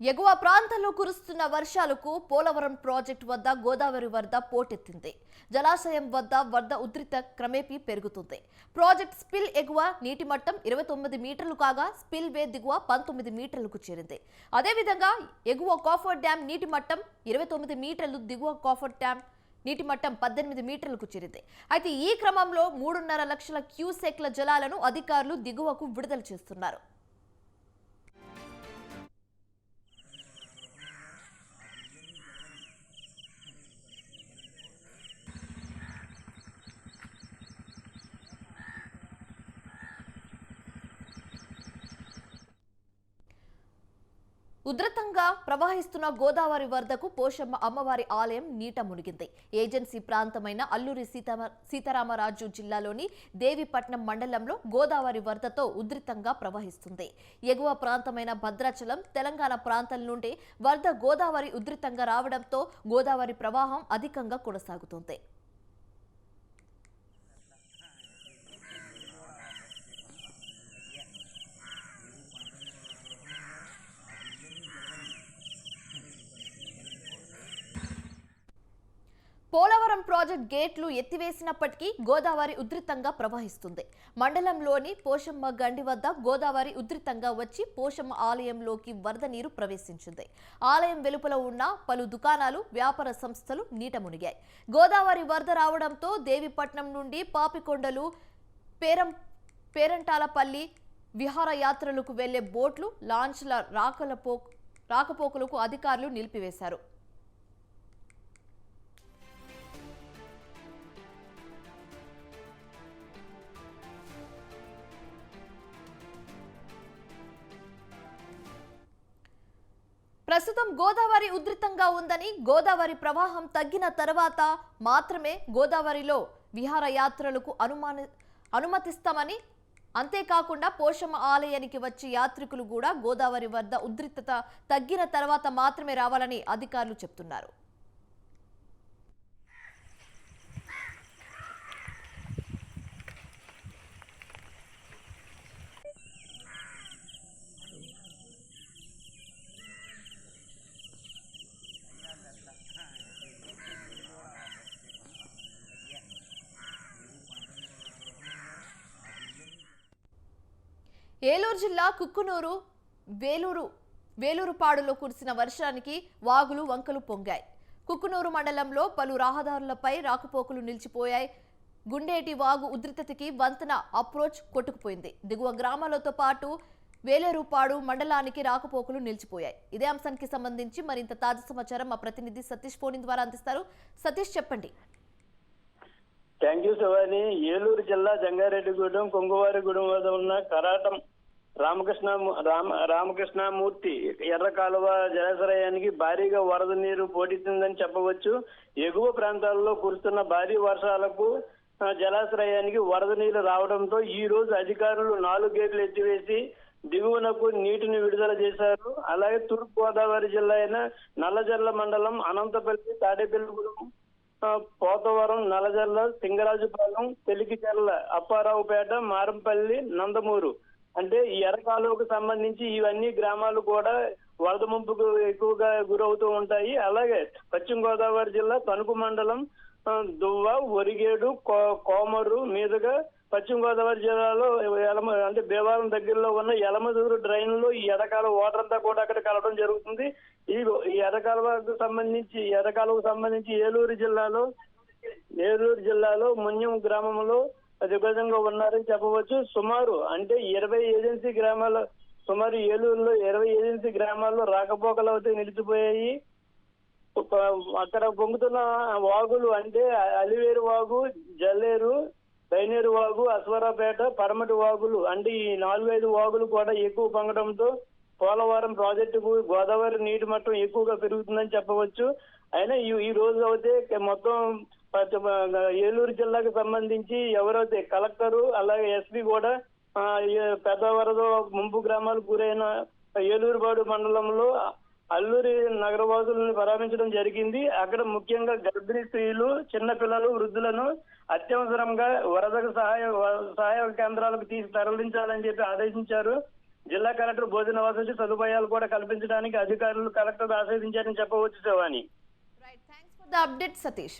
ఎగువ ప్రాంతంలో కురుస్తున్న వర్షాలకు పోలవరం ప్రాజెక్టు వద్ద గోదావరి వరద పోటెత్తింది. జలాశయం వద్ద వరద ఉధృత క్రమేపీ పెరుగుతుంది. ప్రాజెక్ట్ స్పిల్ ఎగువ నీటి మట్టం ఇరవై తొమ్మిది మీటర్లు కాగా స్పిల్ వే దిగువ పంతొమ్మిది మీటర్లకు చేరింది. అదేవిధంగా ఎగువ కాఫర్ డ్యాం నీటి మట్టం ఇరవై తొమ్మిది మీటర్లు దిగువ కాఫర్ డ్యాం నీటి మట్టం పద్దెనిమిది మీటర్లకు చేరింది. అయితే ఈ క్రమంలో మూడున్నర లక్షల క్యూసెక్ల జలాలను అధికారులు దిగువకు విడుదల చేస్తున్నారు. ఉధృతంగా ప్రవహిస్తున్న గోదావరి వరదకు పోషమ్మ అమ్మవారి ఆలయం నీట మునిగింది. ఏజెన్సీ ప్రాంతమైన అల్లూరి సీతామ సీతారామరాజు జిల్లాలోని దేవిపట్నం మండలంలో గోదావరి వరదతో ఉధృతంగా ప్రవహిస్తుంది. ఎగువ ప్రాంతమైన భద్రాచలం తెలంగాణ ప్రాంతం నుండి వరద గోదావరి ఉధృతంగా రావడంతో గోదావరి ప్రవాహం అధికంగా కొనసాగుతుంది. ప్రాజెక్ట్ గేట్లు ఎత్తివేసినప్పటికీ గోదావరి ఉధృతంగా ప్రవహిస్తుంది. మండలంలోని పోషమ్మ గండి వద్ద గోదావరి ఉధృతంగా వచ్చి పోషమ్మ ఆలయంలోకి వరద నీరు ప్రవేశించింది. ఆలయం వెలుపల ఉన్న పలు దుకాణాలు వ్యాపార సంస్థలు నీట మునిగాయి. గోదావరి వరద రావడంతో దేవిపట్నం నుండి పాపికొండలు పేరం పేరంటాలపల్లి విహారయాత్రలకు వెళ్ళే బోట్లు లాంచ్ల రాకలపో రాకపోకలకు అధికారులు నిలిపివేశారు. ప్రస్తుతం గోదావరి ఉధృతంగా ఉందని గోదావరి ప్రవాహం తగ్గిన తర్వాత మాత్రమే గోదావరిలో విహారయాత్రలకు అనుమాన అనుమతిస్తామని అంతేకాకుండా పోషమ్మ ఆలయానికి వచ్చే యాత్రికులు కూడా గోదావరి వద్ద ఉధృతత తగ్గిన తర్వాత మాత్రమే రావాలని అధికారులు చెప్తున్నారు. ఏలూరు జిల్లా కుక్కునూరు వేలూరు వేలూరుపాడులో కురిసిన వర్షానికి వాగులు వంకలు పొంగాయి. కుక్కునూరు మండలంలో పలు రహదారులపై రాకపోకలు నిలిచిపోయాయి. గుండేటి వాగు ఉధృతకి వంతెన అప్రోచ్ కొట్టుకుపోయింది. దిగువ గ్రామాలతో పాటు వేలేరుపాడు మండలానికి రాకపోకలు నిలిచిపోయాయి. ఇదే అంశానికి సంబంధించి మరింత తాజా సమాచారం మా ప్రతినిధి సతీష్ ఫోన్ ద్వారా అందిస్తారు. సతీష్ చెప్పండి. Thank you Shivani. ఏలూరు జిల్లా జంగారెడ్డిగూడెం కొంగువారిగూడెం వద్ద ఉన్న కరాటం రామకృష్ణ రామ రామకృష్ణమూర్తి ఎర్ర కాలువ జలాశయానికి భారీగా వరద నీరు పోటెత్తిందని చెప్పవచ్చు. ఎగువ ప్రాంతాల్లో కురుస్తున్న భారీ వర్షాలకు జలాశ్రయానికి వరద నీరు రావడంతో ఈ రోజు అధికారులు నాలుగు గేట్లు ఎత్తివేసి దిగువనకు నీటిని విడుదల చేశారు. అలాగే తూర్పు గోదావరి జిల్లా అయిన నల్లజర్ల మండలం అనంతపల్లి తాడేపల్లిగూడెం పోతవరం నల్లజర్ల సింగరాజుపాలెం తెలికిచర్ల అప్పారావుపేట మారంపల్లి నందమూరు. అంటే ఈ ఎర్రకాలువకు సంబంధించి ఇవన్నీ గ్రామాలు కూడా వరద ముంపుకు ఎక్కువగా గురవుతూ ఉంటాయి. అలాగే పశ్చిమ గోదావరి జిల్లా తణుకు మండలం దువ్వ ఒరిగేడు కో- కోమరు మీదుగా పశ్చిమ గోదావరి జిల్లాలో ఎలమ అంటే దేవాలయం దగ్గరలో ఉన్న ఎలమదూరు డ్రైన్లో ఈ ఎర్రకాల వాటర్ అంతా కూడా అక్కడ కలవడం జరుగుతుంది. ఈ ఈ సంబంధించి ఎర్రకాలువకు సంబంధించి ఏలూరు జిల్లాలో ఏలూరు జిల్లాలో మున్యం గ్రామంలో దిగ్గజంగా ఉన్నారని చెప్పవచ్చు. సుమారు అంటే ఇరవై ఏజెన్సీ గ్రామాల సుమారు ఏలూరులో ఇరవై ఏజెన్సీ గ్రామాల్లో రాకపోకలు అయితే నిలిచిపోయాయి. అక్కడ పొంగుతున్న వాగులు అంటే అలివేరు వాగు జల్లేరు బైనేరు వాగు అశ్వరాపేట పరమటి వాగులు అంటే ఈ నాలుగైదు వాగులు కూడా ఎక్కువ పొంగడంతో పోలవరం ప్రాజెక్టుకు గోదావరి నీటి మట్టం ఎక్కువగా పెరుగుతుందని చెప్పవచ్చు. అయినా ఈ ఈ రోజు అయితే మొత్తం ఏలూరు జిల్లాకు సంబంధించి ఎవరైతే కలెక్టరు అలాగే ఎస్పీ కూడా పెద్ద వరద ముంపు గ్రామాలకు గురైన ఏలూరుపాడు మండలంలో అల్లూరి నగరవాసులను పరామించడం జరిగింది. అక్కడ ముఖ్యంగా గర్భిణీ స్త్రీలు చిన్న పిల్లలు వృద్ధులను అత్యవసరంగా వరదకు సహాయ సహాయ కేంద్రాలకు తీసి తరలించాలని చెప్పి ఆదేశించారు. జిల్లా కలెక్టర్ భోజన వసతి సదుపాయాలు కూడా కల్పించడానికి అధికారులు కలెక్టర్ ఆశ్రయించారని చెప్పవచ్చు శివాని. అప్డేట్ సతీష్